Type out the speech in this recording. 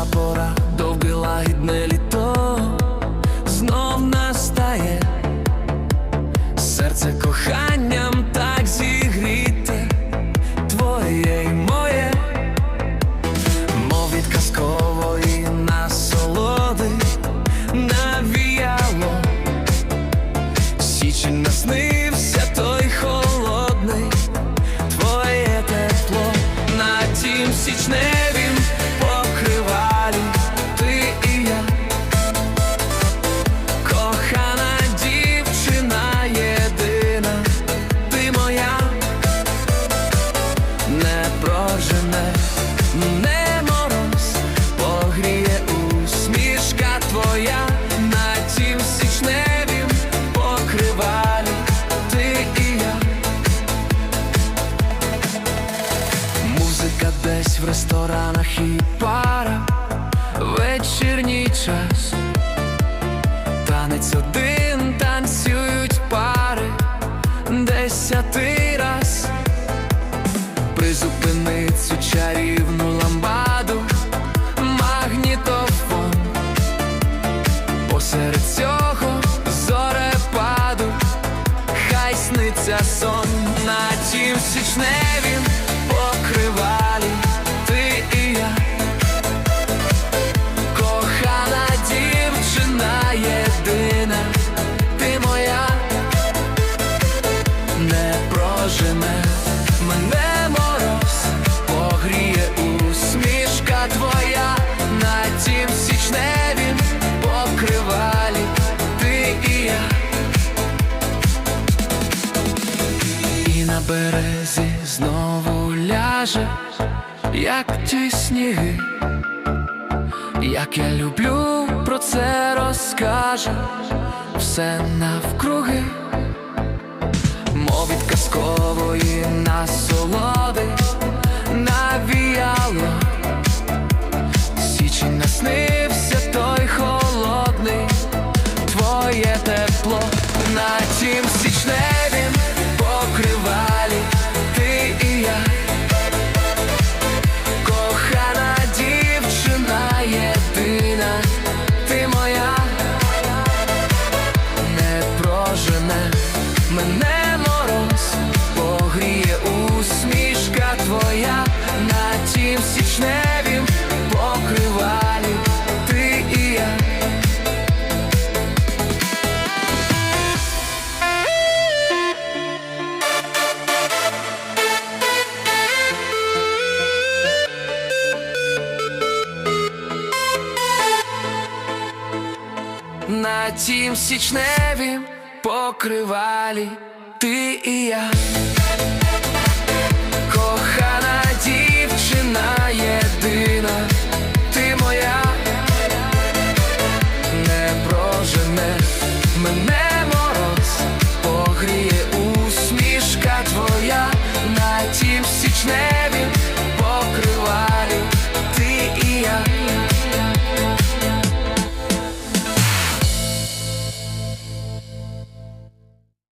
тепла пора, довге лагідне літо знов настає, серце коханням так зігріте, твоє й моє, мов від казкової насолоди навіяло, січень наснився той холодний твоє тепло на тім січневім не мороз, погріє усмішка твоя на тім січневім покривалі. Ти і я. Музика десь в ресторанах і пара, вечірній час, танець один призупини чарівну ламбаду, магнітофон, посеред цього зорепаду, хай сниться сон. На тім січневім покривалі ти і я, кохана дівчина єдина, знову ляже, як ті сніги, як я люблю, про це розкаже все навкруги, мов від казкової насолоди навіяло, січень наснився той холодний. Твоє тепло на тім січневім твоя на тім січневім покривалі ти і я. На тім січневім покривалі ти і я.